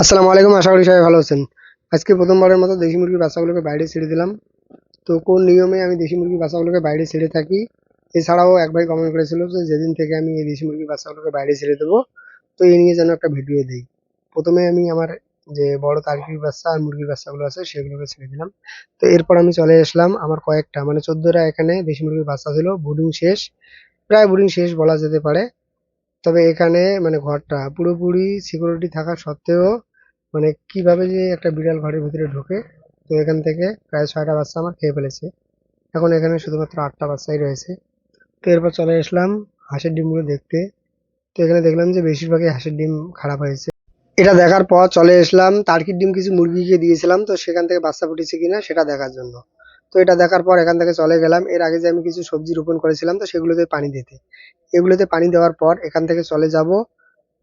আসসালামু আলাইকুম, আশা করি সবাই ভালো আছেন। আজকে প্রথমবারের মতো দেশি মুরগির বাচ্চাগুলোকে বাইরে ছেড়ে দিলাম। তো কোন নিয়মে আমি দেশি মুরগির বাচ্চাগুলোকে বাইরে ছেড়ে থাকি? এছাড়াও এক ভাই কমেন্ট করেছিল যে যেদিন থেকে আমি এই দেশি মুরগির বাচ্চাগুলোকে বাইরে ছেড়ে দেবো, তো এই নিয়ে যেন একটা ভিডিও দিই। প্রথমে আমি আমার যে বড় তার্কির বাচ্চা আর মুরগির বাচ্চাগুলো আছে, সেগুলোকে ছেড়ে দিলাম। তো এরপর আমি চলে আসলাম আমার কয়েকটা। মানে চোদ্দটা এখানে দেশি মুরগির বাচ্চা ছিল বুডিং শেষ। প্রায় বুডিং শেষ বলা যেতে পারে। তবে এখানে মানে ঘরটা পুরোপুরি সিকিউরিটি থাকা সত্ত্বেও মানে কীভাবে যে একটা বিড়াল ঘরের ভিতরে ঢোকে, তো এখান থেকে প্রায় ছয়টা বাচ্চা আমার খেয়ে ফেলেছে। এখন এখানে শুধুমাত্র আটটা বাচ্চাই রয়েছে। তো এরপর চলে আসলাম হাঁসের ডিমগুলো দেখতে। তো এখানে দেখলাম যে বেশিরভাগই হাঁসের ডিম খারাপ হয়েছে। এটা দেখার পর চলে আসলাম। টার্কির ডিম কিছু মুরগিকে দিয়েছিলাম, তো সেখান থেকে বাচ্চা ফুটেছে কিনা সেটা দেখার জন্য। তো এটা দেখার পর এখান থেকে চলে গেলাম। এর আগে যে আমি কিছু সবজি রোপণ করেছিলাম, তো সেগুলোতে পানি দিতে। এগুলোতে পানি দেওয়ার পর এখান থেকে চলে যাব।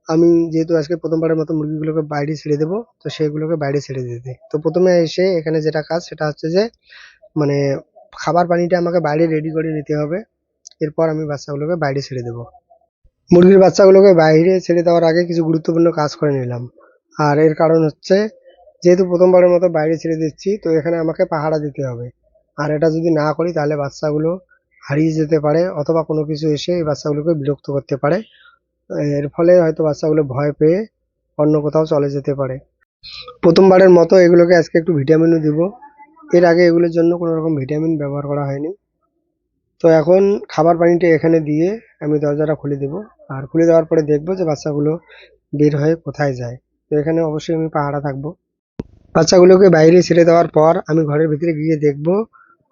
আমি যেহেতু আজকে প্রথমবারের মতো মুরগিগুলোকে বাইরে ছেড়ে দেবো, তো সেগুলোকে বাইরে ছেড়ে দিতে তো প্রথমে এসে এখানে যেটা কাজ, সেটা হচ্ছে যে মানে খাবার পানিটা আমাকে বাইরে রেডি করে নিতে হবে। এরপর আমি বাচ্চাগুলোকে বাইরে ছেড়ে দেবো। মুরগির বাচ্চাগুলোকে বাইরে ছেড়ে দেওয়ার আগে কিছু গুরুত্বপূর্ণ কাজ করে নিলাম। আর এর কারণ হচ্ছে, যেহেতু প্রথমবারের মতো বাইরে ছেড়ে দিচ্ছি, তো এখানে আমাকে পাহারা দিতে হবে। আর এটা যদি না করি, তাহলে বাচ্চাগুলো হারিয়ে যেতে পারে, অথবা কোনো কিছু এসে এই বাচ্চাগুলোকে বিরক্ত করতে পারে। এর ফলে হয়তো বাচ্চাগুলো ভয় পেয়ে অন্য কোথাও চলে যেতে পারে। প্রথমবারের মতো এগুলোকে আজকে একটু ভিটামিনও দিব। এর আগে এগুলোর জন্য কোনো রকম ভিটামিন ব্যবহার করা হয়নি। তো এখন খাবার পানিটা এখানে দিয়ে আমি দরজাটা খুলে দেব। আর খুলে দেওয়ার পরে দেখব যে বাচ্চাগুলো বের হয়ে কোথায় যায়। তো এখানে অবশ্যই আমি পাহারা থাকব। বাচ্চাগুলোকে বাইরে ছেড়ে দেওয়ার পর আমি ঘরের ভিতরে গিয়ে দেখব,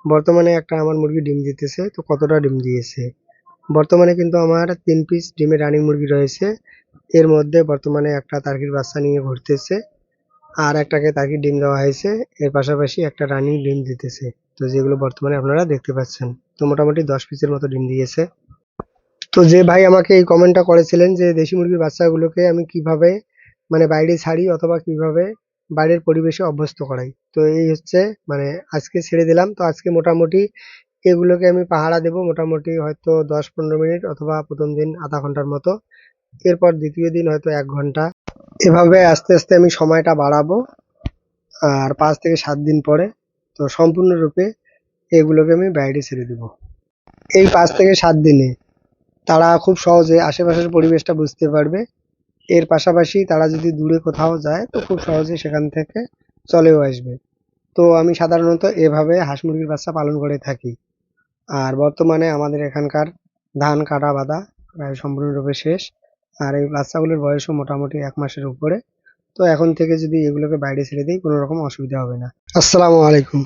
বর্তমানে একটা আমার মুরগি ডিম দিতেছে। তো কতটা ডিম দিয়েছে? বর্তমানে কিন্তু আমার তিন পিস ডিমের রানিং মুরগি রয়েছে। এর মধ্যে বর্তমানে একটা তার্কির বাচ্চা নিয়ে ঘুরতেছে আর একটাকে তার্কির ডিম দেওয়া হয়েছে। এর পাশাপাশি একটা রানিং ডিম দিতেছে। তো যেগুলো বর্তমানে আপনারা দেখতে পাচ্ছেন, তো মোটামুটি দশ পিসের মতো ডিম দিয়েছে। তো যে ভাই আমাকে এই কমেন্টটা করেছিলেন যে দেশি মুরগির বাচ্চাগুলোকে আমি কীভাবে মানে বাইরে ছাড়ি অথবা কীভাবে বাইরের পরিবেশে অভ্যস্ত করাই, তো এই হচ্ছে মানে আজকে ছেড়ে দিলাম। তো আজকে মোটামুটি এগুলোকে আমি পাহারা দেব মোটামুটি হয়তো দশ পনেরো মিনিট অথবা প্রথম দিন আধা ঘণ্টার মতো। এরপর দ্বিতীয় দিন হয়তো এক ঘণ্টা। এভাবে আস্তে আস্তে আমি সময়টা বাড়াবো আর পাঁচ থেকে সাত দিন পরে তো সম্পূর্ণরূপে এগুলোকে আমি বাইরে ছেড়ে দেব। এই পাঁচ থেকে সাত দিনে তারা খুব সহজে আশেপাশের পরিবেশটা বুঝতে পারবে। এর পাশাপাশি তারা যদি দূরে কোথাও যায় তো খুব সহজে সেখান থেকে চলেও আসবে। তো আমি সাধারণত এভাবে হাঁস মুরগির বাচ্চা পালন করে থাকি। আর বর্তমানে আমাদের এখানকার ধান, কাটা বাঁধা প্রায় সম্পূর্ণরূপে শেষ। আর এই বাচ্চাগুলোর বয়সও মোটামুটি এক মাসের উপরে। তো এখন থেকে যদি এগুলোকে বাইরে ছেড়ে দিই, কোনো রকম অসুবিধা হবে না। আসসালামু আলাইকুম।